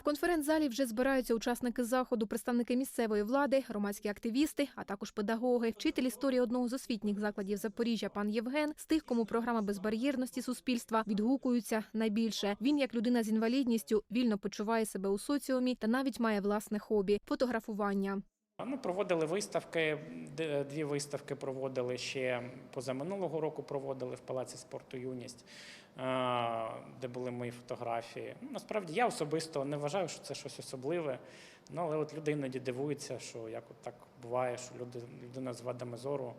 В конференц-залі вже збираються учасники заходу, представники місцевої влади, громадські активісти, а також педагоги. Вчитель історії одного з освітніх закладів Запоріжжя, пан Євген, з тих, кому програма безбар'єрності суспільства відгукуються найбільше. Він, як людина з інвалідністю, вільно почуває себе у соціумі та навіть має власне хобі фотографування. Ми проводили виставки, дві виставки проводили ще позаминулого року проводили в Палаці спорту Юність, де були мої фотографії. Ну, Насправді я особисто не вважаю, що це щось особливе. Ну, але от люди іноді дивуються, що як от так буває, що люди, людина з вадами зору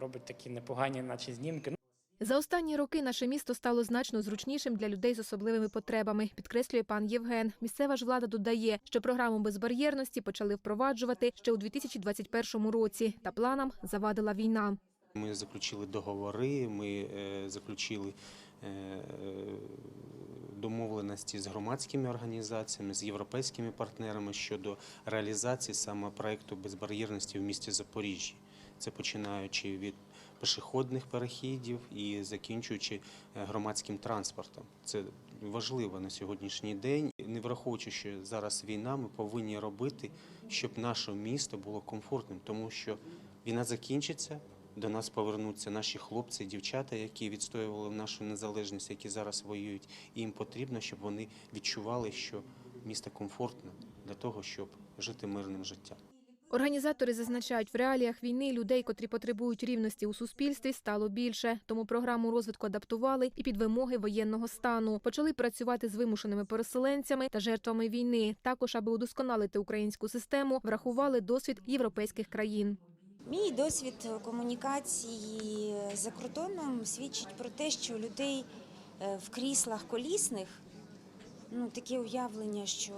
робить такі непогані, наче знімки. За останні роки наше місто стало значно зручнішим для людей з особливими потребами, підкреслює пан Євген. Місцева ж влада додає, що програму безбар'єрності почали впроваджувати ще у 2021 році, та планам завадила війна. Ми заключили договори, ми е, заключили е, домовленості з громадськими організаціями, з європейськими партнерами щодо реалізації саме проекту безбар'єрності в місті Запоріжжя. Це починаючи від пішохідних перехідів і закінчуючи е, громадським транспортом. Це важливо на сьогоднішній день. Не враховуючи, що зараз війна, ми повинні робити, щоб наше місто було комфортним, тому що війна закінчиться. До нас повернуться наші хлопці, дівчата, які відстоювали нашу незалежність, які зараз воюють. І їм потрібно, щоб вони відчували, що місто комфортне для того, щоб жити мирним життям. Організатори зазначають, в реаліях війни людей, котрі потребують рівності у суспільстві, стало більше. Тому програму розвитку адаптували і під вимоги воєнного стану. Почали працювати з вимушеними переселенцями та жертвами війни. Також, аби удосконалити українську систему, врахували досвід європейських країн. Мій досвід комунікації за кордоном свідчить про те, що людей е, в кріслах колісних ну, таке уявлення, що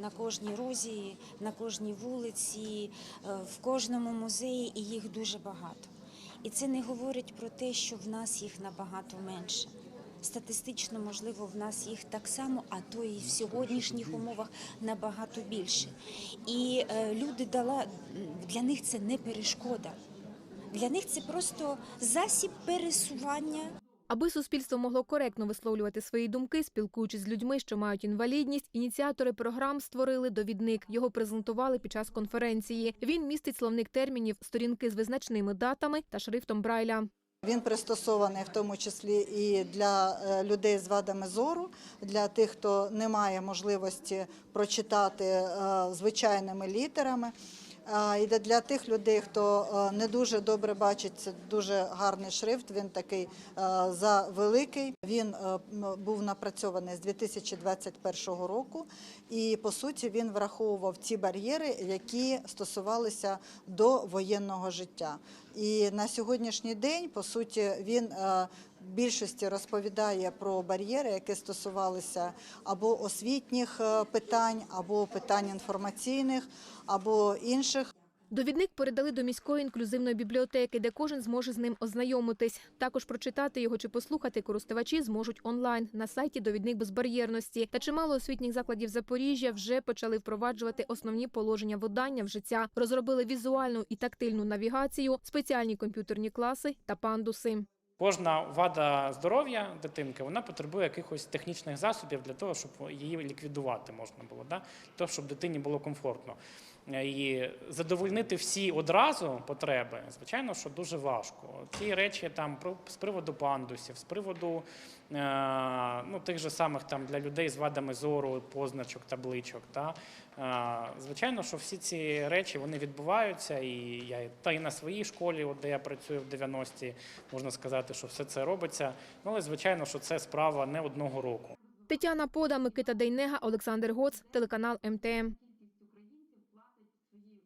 на кожній розі, на кожній вулиці, е, в кожному музеї і їх дуже багато. І це не говорить про те, що в нас їх набагато менше. Статистично, можливо, в нас їх так само, а то і в сьогоднішніх умовах набагато більше. І е, люди дала для них це не перешкода. Для них це просто засіб пересування. Аби суспільство могло коректно висловлювати свої думки, спілкуючись з людьми, що мають інвалідність, ініціатори програм створили довідник. Його презентували під час конференції. Він містить словник термінів, сторінки з визначними датами та шрифтом Брайля. Він пристосований в тому числі і для е, людей з вадами зору, для тих, хто не має можливості прочитати е, звичайними літерами. А, І для тих людей, хто е, не дуже добре бачить, це дуже гарний шрифт. Він такий е, завеликий. Він е, був напрацьований з 2021 року, і по суті він враховував ті бар'єри, які стосувалися до воєнного життя. І на сьогоднішній день, по суті, він більшості розповідає про бар'єри, які стосувалися або освітніх е, питань, або питань інформаційних, або інших. Довідник передали до міської інклюзивної бібліотеки, де кожен зможе з ним ознайомитись. Також прочитати його чи послухати користувачі зможуть онлайн на сайті Довідник безбар'єрності. Та чимало освітніх закладів Запоріжжя вже почали впроваджувати основні положення видання в життя. Розробили візуальну і тактильну навігацію, спеціальні комп'ютерні класи та пандуси. Кожна вада здоров'я дитинки вона потребує якихось технічних засобів для того, щоб її ліквідувати можна було, да? для щоб дитині було комфортно. І задовольнити всі одразу потреби, звичайно, що дуже важко. Ці речі там з приводу пандусів, з приводу е, ну, тих же самих там для людей з вадами зору, позначок, табличок. Та, е, звичайно, що всі ці речі вони відбуваються, і я та і на своїй школі, от де я працюю в 90-ті, можна сказати, що все це робиться. Ну, але звичайно, що це справа не одного року. Тетяна Пода, Микита Дейнега, Олександр Гоц, телеканал МТМ.